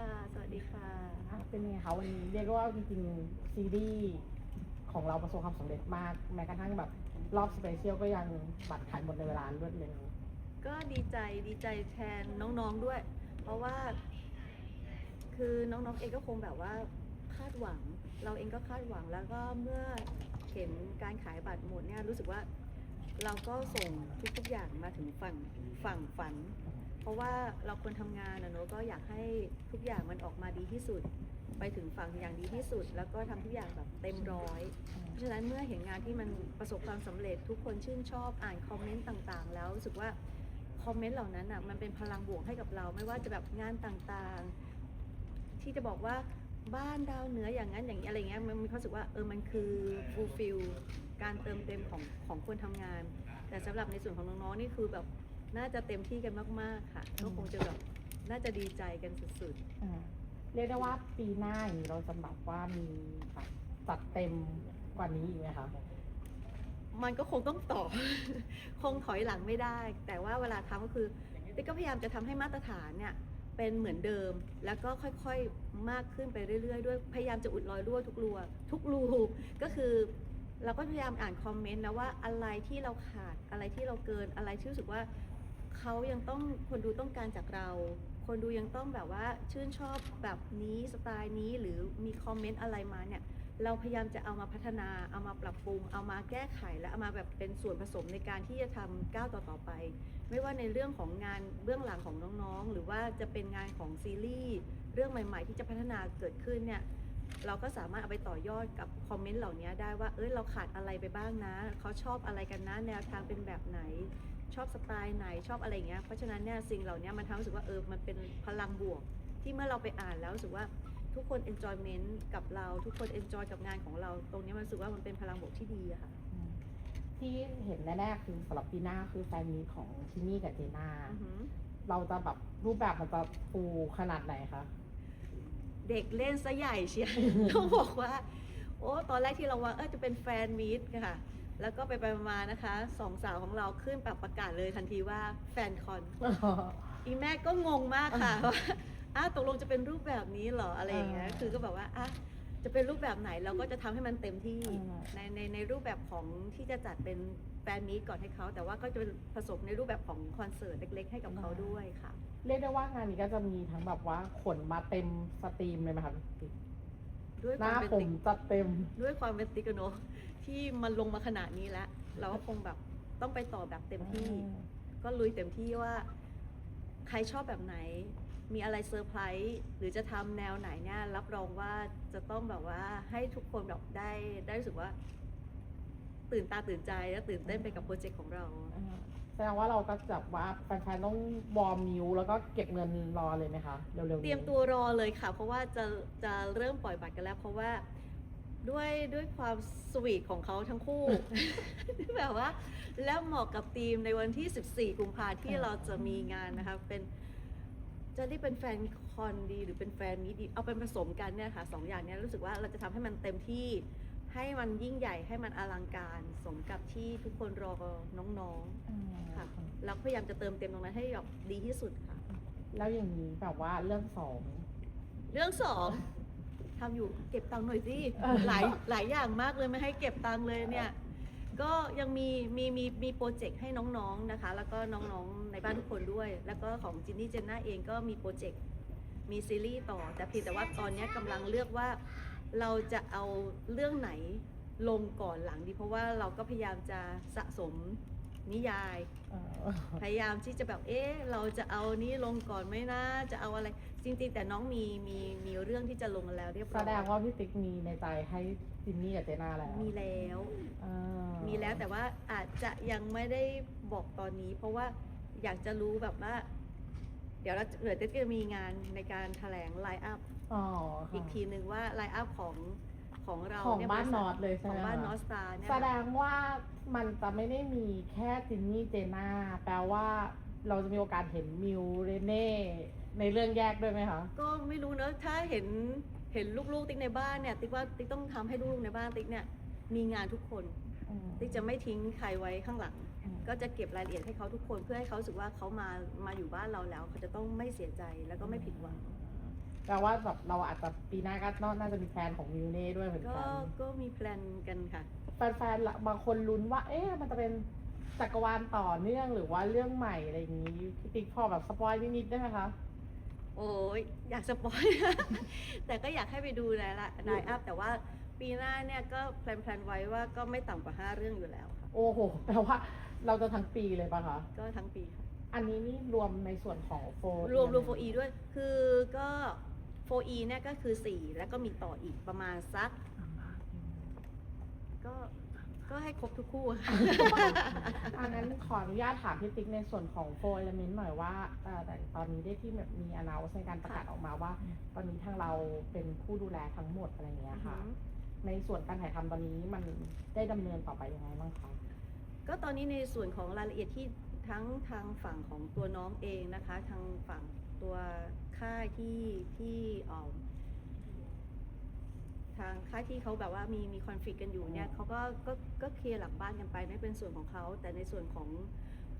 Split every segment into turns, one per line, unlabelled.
ค่ะ สวัสดีค่ะ
อะเป็นยังไงคะวันนี้เรียกได้ว่าจริงๆซีรีส์ของเราประสบความสำเร็จมาก แม้กระทั่งแบบรอบสเปเชียลก็ยังบัตรขายหมดในเวลารวดเร็ว
ก็ดีใจดีใจแทนน้องๆด้วย เพราะว่า คือน้องๆเองก็คงแบบว่าคาดหวัง เราเองก็คาดหวังแล้วก็เมื่อเห็นการขายบัตรหมดเนี่ยรู้สึกว่า เราก็ส่งทุกๆอย่างมาถึงฝั่งฝั่งฝัน เพราะว่าเราควรทำงานนะเนอะก็อยากให้ทุกอย่างมันออกมาดีที่สุด ไปถึงฝั่งอย่างดีที่สุด แล้วก็ทำทุกอย่างแบบเต็มร้อย เพราะฉะนั้นเมื่อเห็นงานที่มันประสบความสำเร็จทุกคนชื่นชอบอ่านคอมเมนต์ต่างๆ แล้วรู้สึกว่าคอมเมนต์เหล่านั้นอะมันเป็นพลังบวกให้กับเราไม่ว่าจะแบบงานต่างๆ ที่จะบอกว่าบ้านดาวเหนืออย่างนั้นอย่างนี้อะไรเงี้ยมันมีความรู้สึกว่าเออมันคือ fulfill การเติมเต็มของของคนทำงาน แต่สำหรับในส่วนของน้องๆนี่คือแบบ น่าจะเต็มที่กันมาก ๆ ค่ะ ก็คงจะแบบน่าจะดีใจกันสุดๆ
ๆอ่าเรียกได้ว่าปีหน้าอย่างนี้เราจะแบบว่ามีแบบจัดเต็มกว่านี้อีกไหมคะ
มันก็คงต้องต่อ คงถอยหลังไม่ได้ แต่ว่าเวลาทำก็คือติ๊กก็พยายามจะทำให้มาตรฐานเนี่ยเป็นเหมือนเดิม แล้วก็ค่อยๆมากขึ้นไปเรื่อย ๆ ด้วยพยายามจะอุดรอยรั่วทุกรูทุกรูก็คือเราก็พยายามอ่านคอมเมนต์นะว่าอะไรที่เราขาดอะไรที่เราเกินอะไรที่รู้สึกว่า เขายังต้องคนดูต้องการจากเรา คนดูยังต้องแบบว่าชื่นชอบแบบนี้สไตล์นี้หรือมีคอมเมนต์อะไรมาเนี่ยเราพยายามจะเอามาพัฒนาเอามาปรับปรุง เอามาแก้ไขและเอามาแบบเป็นส่วนผสมในการที่จะทำก้าวต่อๆไป ไม่ว่าในเรื่องของงานเบื้องหลังของน้องๆ หรือว่าจะเป็นงานของซีรีส์เรื่องใหม่ๆ ที่จะพัฒนาเกิดขึ้นเนี่ยเราก็สามารถเอาไปต่อยอดกับคอมเมนต์เหล่านี้ได้ว่าเอ้ยเราขาดอะไรไปบ้างนะ เขาชอบอะไรกันนะแนวทางเป็นแบบไหน ชอบสไตล์ไหนชอบอะไรอย่างเงี้ยเพราะฉะนั้นเนี่ยสิ่งเหล่านี้มันทำให้รู้สึกว่าเออมันเป็นพลังบวก ที่เมื่อเราไปอ่านแล้วรู้สึกว่าทุกคน enjoyment กับเราทุกคน enjoy กับงานของเรา ตรงนี้มันรู้สึกว่ามันเป็นพลังบวกที่ดีอะค่ะ
อืมที่เห็นแน่ๆคือสำหรับปีหน้าคือแฟนมีตของชินนี่กับเจน่า
อือหือ
เราจะแบบรูปแบบมันจะฟูขนาดไหนคะ
เด็กเล่นซะใหญ่เชียวต้องบอกว่า โอ้ตอนแรกที่เราว่าเออจะเป็นแฟนมีตค่ะ แล้วก็ไปไปมาๆนะคะสองสาวของเราขึ้นแบบประกาศเลยทันทีว่าแฟนคอน อีแม่ก็งงมากค่ะว่าอ้าวตกลงจะเป็นรูปแบบนี้เหรออะไรอย่างเงี้ย
อ่า
คือก็แบบว่าอะจะเป็นรูปแบบไหนเราก็จะทำให้มันเต็มที่
อ่า
ในในในรูปแบบของที่จะจัดเป็นแฟนมีตก่อนให้เขา แต่ว่าก็จะผสมในรูปแบบของคอนเสิร์ตเล็ก ๆ ให้กับเขาด้วยค่ะ
เรียกได้ว่างานนี้ก็จะมีทั้งแบบว่าขนมาเต็มสตรีมเลยไหมคะพี่ติ๊ก
ด้วย
ห
ควา
น้าม
เป็น
ผม
ติ๊ก
จัดเต็ม
ด้วยความเป็นติ๊กอะเนอะที่มันลงมาขนาดนี้แล้ว เราก็คงแบบต้องไปต่อแบบเต็มที่ ก็ลุยเต็มที่ว่า ใครชอบแบบไหน มีอะไรเซอร์ไพรส์หรือจะทำแนวไหนเนี่ยรับรองว่าจะต้องแบบว่าให้ทุกคนแบบได้ได้รู้สึกว่า ตื่นตาตื่นใจและตื่นเต้นไปกับโปรเจกต์ของเรา
อ่าแส ดงว่าเราก็จะว่าแฟนๆต้องวอร์มนิ้วแล้วก็เก็บเงินรอเลยไหมคะเร็วๆนี้
เตรียมตัวรอเลยค่ะ เพราะว่าจะจะเริ่มปล่อยบัตรกันแล้ว เพราะว่าด้วยด้วยความสวีทของเขาทั้งคู่ แบบว่า แล้วเหมาะกับธีมในวันที่ 14 กุมภาที่เราจะมีงานนะคะ เป็นจะเรียกเป็นแฟนคอนดีหรือเป็นแฟนมีดี เอาเป็นผสมกันเนี่ยค่ะสองอย่างเนี้ยรู้สึกว่าเราจะทำให้มันเต็มที่ ให้มันยิ่งใหญ่ให้มันอลังการสมกับที่ทุกคนรอน้องๆ
อ่า
ค่ะแล้วพยายามจะเติมเต็มตรงนั้นให้แบบดีที่สุดค่ะ
แล้วอย่างนี้แบบว่าเรื่องสอง
เรื่องสองทำอยู่เก็บตังค์หน่อยสิ
เออ
หลายหลายอย่างมากเลยไม่ให้เก็บตังค์เลยเนี่ย ก็ยังมีมีมีมีโปรเจกต์ให้น้องๆนะคะ แล้วก็น้องๆในบ้านทุกคนด้วย แล้วก็ของจินนี่เจนน่าเองก็มีโปรเจกต์มีซีรีส์ต่อ แต่เพียงแต่ว่าตอนนี้กำลังเลือกว่า เราจะเอาเรื่องไหนลงก่อนหลังดี เพราะว่าเราก็พยายามจะสะสมนิยาย
เอ่อ
พยายามที่จะแบบเอ๊ะเราจะเอานี้ลงก่อนไหมนะจะเอาอะไร จริงๆ แต่น้องมีมีมีเรื่องที่จะลงแล้วเรียบร้
แส
อย
ดงว่าพี่ติ๊กมีในใจให้จินนี่กับเจน่าแล้ว
มีแล้ว
อ่า
มีแล้วแต่ว่าอาจจะยังไม่ได้บอกตอนนี้ เพราะว่าอยากจะรู้แบบว่า เดี๋ยวเราเดี๋ยวจะมีงานในการแถลงไลน์อัพ
อ๋อค่ะ
อีกทีหนึ่งว่าไลน์อัพของของเรา
ของ
เย
บ้าน
ริษัท
นอตเลยใช่
ข
ไห
อ
ม
งบ้าน
คะ
นอสตาเนี่ย
แสดงว่ามันจะไม่ได้มีแค่จินนี่เจน่าแปลว่าเราจะมีโอกาสเห็นมิวเรเน่ในเรื่องแยกด้วยไหมคะ
ก็ไม่รู้เนอะถ้าเห็นเห็นลูกๆ ติ๊กในบ้านเนี่ย ติ๊กว่าติ๊กต้องทำให้ลูกๆในบ้านติ๊กเนี่ยมีงานทุกคน
อืม
ติ๊กจะไม่ทิ้งใครไว้ข้างหลัง
อืม
ก็จะเก็บรายละเอียดให้เขาทุกคนเพื่อให้เขารู้สึกว่าเขามามาอยู่บ้านเราแล้ว เขาจะต้องไม่เสียใจแล้วก็ไม่ผิดหวัง
แสแปลว่าแบบเราอาจจะปีหน้าก็น่าจะมีแพลนของมิวเน่ด้วยเหมือน
ก็
กัน
ก็มีแพลนกันค่ะ
แฟนๆละบางคนลุ้นว่า เอ๊ะมันจะเป็นจักรวาลต่อเนื่องหรือว่าเรื่องใหม่อะไรอย่างนี้พี่ติ๊กพอแบบสปอยนิดๆได้ไหมคะ
โอ้ยอยากสปอยแต่ก็อยากให้ไปดูรายละรายอัพแต่ว่าปีหน้าเนี่ยก็แพลนๆไว้ว่าก็ไม่ต่ำกว่า 5 เรื่องอยู่แล้วค่ะ
โอ้โหแปลว่าเราจะทั้งปีเลยปะคะ
ก็ทั้งปีค่ะ
อันนี้นี่รวมในส่วนของโฟ
รวมรวม 4E ด้วย คือก็ 4E เนี่ยก็คือ 4 แล้วก็มีต่ออีกประมาณสัก ก็ก็ให้ครบทุกคู่ค่ะ
อันนั้นขออนุญาตถามพี่ติ๊กในส่วนของโฟเอลเมนต์หน่อยว่าเอ่อแต่ตอนนี้ได้ที่แบบมีอนาวในการประกาศออกมาว่า ตอนนี้ทางเราเป็นผู้ดูแลทั้งหมดอะไรอย่างเงี้ยค่ะ ในส่วนการถ่ายทำตอนนี้มันได้ดำเนินต่อไปยังไงบ้างคะ
ก็ตอนนี้ในส่วนของรายละเอียดที่ทั้งทางฝั่งของตัวน้องเองนะคะ ทางฝั่งตัว ค่ายที่ที่เอ่อทางค่ายที่เขาแบบว่ามีมีคอนฟ lict กันอยู่เนี่ยเขาก็ก็ก็เคลียร์หลังบ้านกันไปนั่นเป็นส่วนของเขา แต่ในส่วนของ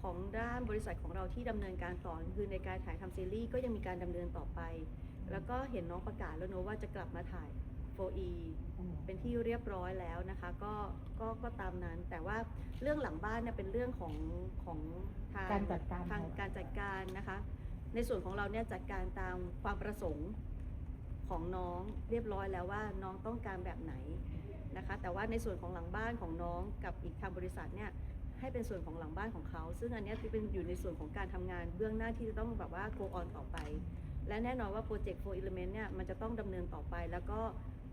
ของด้านบริษัทของเราที่ดำเนินการต่อคือในการถ่ายทำซีรีส์ก็ยังมีการดำเนินต่อไป แล้วก็เห็นน้องประกาศแล้วเนอะว่าจะกลับมาถ่าย 4E เป็นที่เรียบร้อยแล้วนะคะก็ก็ก็ตามนั้น แต่ว่าเรื่องหลังบ้านเนี่ยเป็นเรื่องของของทาง
การจัดการ
ทาง
ของ
การจัดการนะคะ ในส่วนของเราเนี่ยจัดการตามความประสงค์ของน้องเรียบร้อยแล้วว่าน้องต้องการแบบไหนนะคะ แต่ว่าในส่วนของหลังบ้านของน้องกับอีกทางบริษัทเนี่ยให้เป็นส่วนของหลังบ้านของเขา ซึ่งอันนี้จะเป็นอยู่ในส่วนของการทำงานเบื้องหน้าที่จะต้องแบบว่า go on ต่อไป และแน่นอนว่าโปรเจกต์4 element เนี่ยมันจะต้องดำเนินต่อไปแล้วก็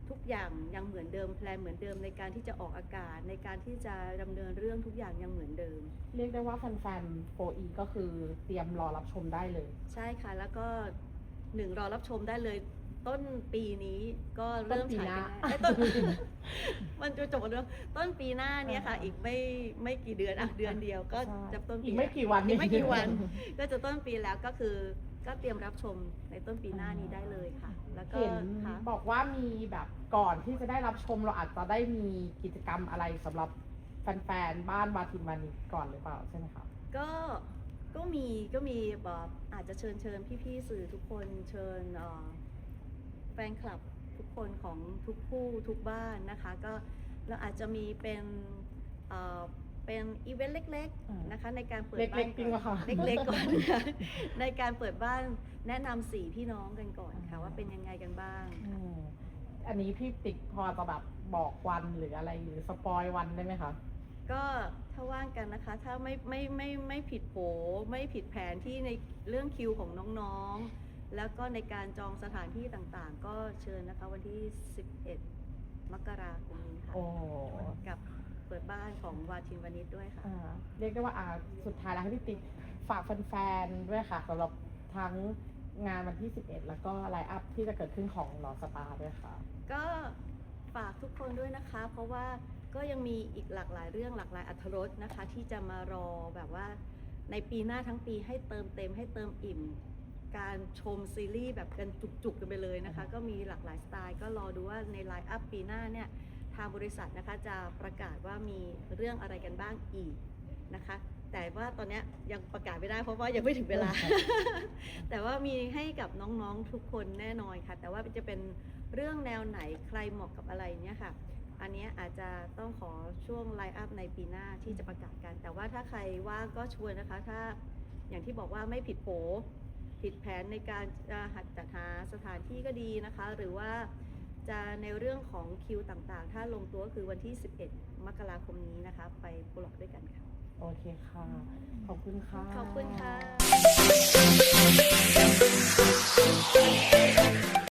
ทุกอย่างยังเหมือนเดิมแพลนเหมือนเดิมในการที่จะออกอากาศ ในการที่จะดำเนินเรื่องทุกอย่างยังเหมือนเดิม
เรียกได้ว่าแฟนๆ 4E ก็คือเตรียมรอรับชมได้เลย
ใช่ค่ะ แล้วก็หนึ่งรอรับชมได้เลย ต้นปีนี้ก็เริ่มฉายกัน
ต้นปีหน้า
เอ้ยต้นมันจะจบแล้วต้นปีหน้าเนี่ยค่ะ
อ่า
อีกไม่ไม่กี่เดือนอะเดือนเดียวก็
ใช่
จะต้นปี
อีกไม่กี่วัน
อีกไม่กี่วัน ก็จะต้นปีแล้วก็คือ ก็เตรียมรับชมในต้นปีหน้านี้ได้เลยค่ะ แล้วก็
เห็น
ค่ะ
บอกว่ามีแบบก่อนที่จะได้รับชมเราอาจจะได้มีกิจกรรมอะไรสำหรับแฟนๆบ้านวาทินวานิชก่อนหรือเปล่าใช่ไหมคะ
ก็ก็มีก็มีแบบอาจจะเชิญเชิญพี่ๆสื่อทุกคนเชิญเอ่อแฟนคลับทุกคนของทุกคู่ทุกบ้านนะคะ ก็เราอาจจะมีเป็นเอ่อ เป็นอีเวนต์เล็ก
อ่า
ๆนะคะในการเปิด
เล็
บ้ากน
ๆจริงเหรอคะ
เล็กๆก่อนนะในการเปิดบ้านแนะนำสี่พี่น้องกันก่อนค่ะว่าเป็นยังไงกันบ้าง
อืมอันนี้พี่ติ๊กพอจะแบบบอกวันหรืออะไรหรือสปอยวันได้ไหมคะ
ก็ถ้าว่างกันนะคะ ถ้าไม่ไม่ไม่ไม่ผิดโผไม่ผิดแผนที่ในเรื่องคิวของน้องๆ แล้วก็ในการจองสถานที่ต่างๆ ก็เชิญนะคะวันที่ 11 มกราคมนี้ค่ะ
โอ้
กับเปิด บ้านของวาทินวานิชด้วยค่ะ
อ่าเรียกได้ว่าอ่าสุดท้ายแล้วให้พี่ติ๊กฝากแฟนๆด้วยค่ะสำหรับทั้งงานวันที่ 11 แล้วก็ไลฟ์อัพที่จะเกิดขึ้นของหลอสตาร์ด้วยค่ะ
ก็ฝากทุกคนด้วยนะคะ เพราะว่าก็ยังมีอีกหลากหลายเรื่องหลากหลายอัธรสนะคะ ที่จะมารอแบบว่าในปีหน้าทั้งปีให้เติมเต็มให้เติมอิ่ม การชมซีรีส์แบบกันจุกๆกันไปเลยนะคะ ก็มีหลากหลายสไตล์ก็รอดูว่าในไลน์อัพปีหน้าเนี่ย ทางบริษัทนะคะจะประกาศว่ามีเรื่องอะไรกันบ้างอีกนะคะ แต่ว่าตอนนี้ยังประกาศไม่ได้เพราะว่ายังไม่ถึงเวลา แต่ว่ามีให้กับน้องๆทุกคนแน่นอนค่ะ แต่ว่าจะเป็นเรื่องแนวไหนใครเหมาะกับอะไรเนี่ยค่ะ อันเนี้ยอาจจะต้องขอช่วงไลฟ์อัพในปีหน้าที่จะประกาศกัน แต่ว่าถ้าใครว่างก็ชวนนะคะ ถ้าอย่างที่บอกว่าไม่ผิดโผผิดแผนในการหัดจัดหาสถานที่ก็ดีนะคะ หรือว่า จะในเรื่องของคิวต่างๆ ถ้าลงตัวก็คือวันที่ 11 มกราคมนี้นะคะ ไปโปรล็อกด้วยกันค่ะ
โอเคค่ะ ขอบคุณค่ะ
ขอบคุณค่ะ